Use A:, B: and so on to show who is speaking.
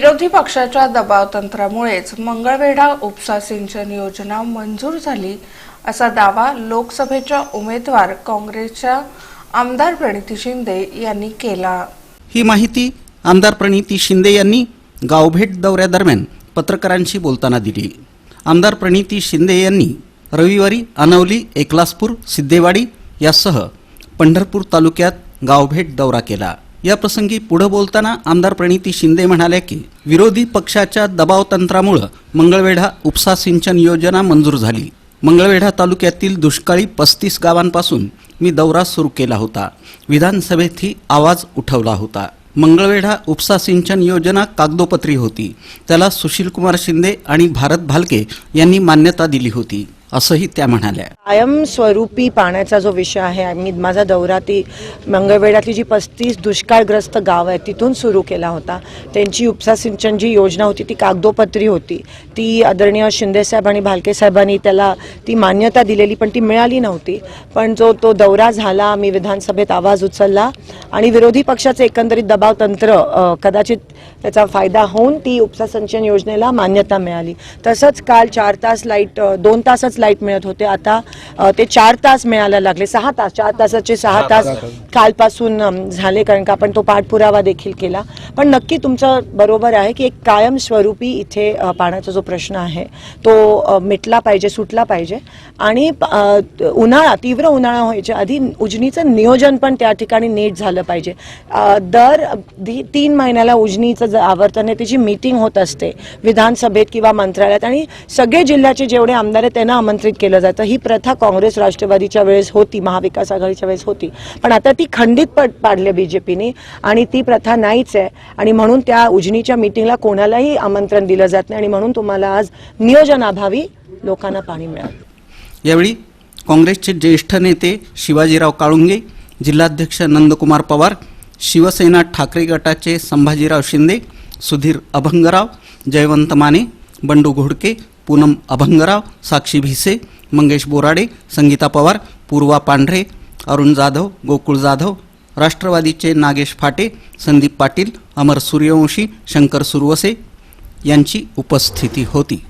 A: विरोधी पक्षाच्या दबावतंत्रामुळेच मंगळवेढा उपसा सिंचन योजना मंजूर झाली असा दावा लोकसभेच्या उमेदवार काँग्रेसच्या आमदार प्रणिती शिंदे यांनी केला.
B: ही माहिती आमदार प्रणिती शिंदे यांनी गावभेट दौऱ्यादरम्यान पत्रकारांशी बोलताना दिली. आमदार प्रणिती शिंदे यांनी रविवारी अनवली एकलासपूर सिद्धेवाडी यासह पंढरपूर तालुक्यात गावभेट दौरा केला. या प्रसंगी पुढे बोलताना आमदार प्रणिती शिंदे म्हणाल्या की विरोधी पक्षाच्या दबावतंत्रामुळं मंगळवेढा उपसा सिंचन योजना मंजूर झाली. मंगळवेढा तालुक्यातील दुष्काळी पस्तीस गावांपासून मी दौरा सुरू केला होता. विधानसभेतही आवाज उठवला होता. मंगळवेढा उपसा सिंचन योजना कागदोपत्री होती. त्याला सुशीलकुमार शिंदे आणि भारत भालके यांनी मान्यता दिली होती. असंही त्या म्हणाल्या.
C: कायमस्वरूपी पाण्याचा जो विषय आहे मी माझा दौरा ती मंगळवेढ्यातली जी पस्तीस दुष्काळग्रस्त गाव आहे तिथून सुरू केला होता. त्यांची उपसा सिंचन जी योजना होती ती कागदोपत्री होती. ती आदरणीय शिंदेसाहेब आणि भालके साहेबांनी त्याला ती मान्यता दिलेली पण ती मिळाली नव्हती. पण जो तो दौरा झाला मी विधानसभेत आवाज उचलला आणि विरोधी पक्षाचे एकंदरीत दबाव तंत्र कदाचित त्याचा फायदा होऊन ती उपसा सिंचन योजनेला मान्यता मिळाली. तसंच काल चार तास लाइट दोन तासच लाइट मिळत होते. आता ते चार तास मिळायला लागले. सहा तास चार तासाचे सहा तास कालपासून झाले कारण का आपण तो पाठपुरावा देखील केला. पण नक्की तुमचं बरोबर आहे की एक कायमस्वरूपी इथे पाण्याचा जो प्रश्न आहे तो मिटला पाहिजे सुटला पाहिजे. आणि उन्हाळा तीव्र उन्हाळा व्हायच्या आधी उजनीचं नियोजन पण त्या ठिकाणी नीट झालं पाहिजे. दर तीन महिन्याला उजनीचं आवर्तन आहे त्याची मीटिंग होत असते विधानसभेत किंवा मंत्रालयात. आणि सगळे जिल्ह्याचे जेवढे आमदार आहेत त्यांना आमंत्रित केलं जातं. ही प्रथा काँग्रेस राष्ट्रवादीच्या वेळेस होती महाविकास आघाडीच्या वेळेस होती. पण आता ती खंडित पड पाडली बीजेपीने आणि ती प्रथा नाहीच आहे. आणि म्हणून त्या उजनीच्या मीटिंगला कोणालाही आमंत्रण दिलं जात नाही आणि म्हणून तुम्हाला आज नियोजनाभावी लोकांना पाणी मिळालं.
B: यावेळी काँग्रेसचे ज्येष्ठ नेते शिवाजीराव काळुंगे जिल्हाध्यक्ष नंदकुमार पवार शिवसेना ठाकरे गटाचे संभाजीराव शिंदे सुधीर अभंगराव जयवंत माने बंडू घोडके पूनम अभंगराव साक्षी भिसे मंगेश बोराडे संगीता पवार पूर्वा पांढरे अरुण जाधव गोकुळ जाधव राष्ट्रवादीचे नागेश फाटे संदीप पाटील अमर सूर्यवंशी शंकर सुरवसे यांची उपस्थिती होती.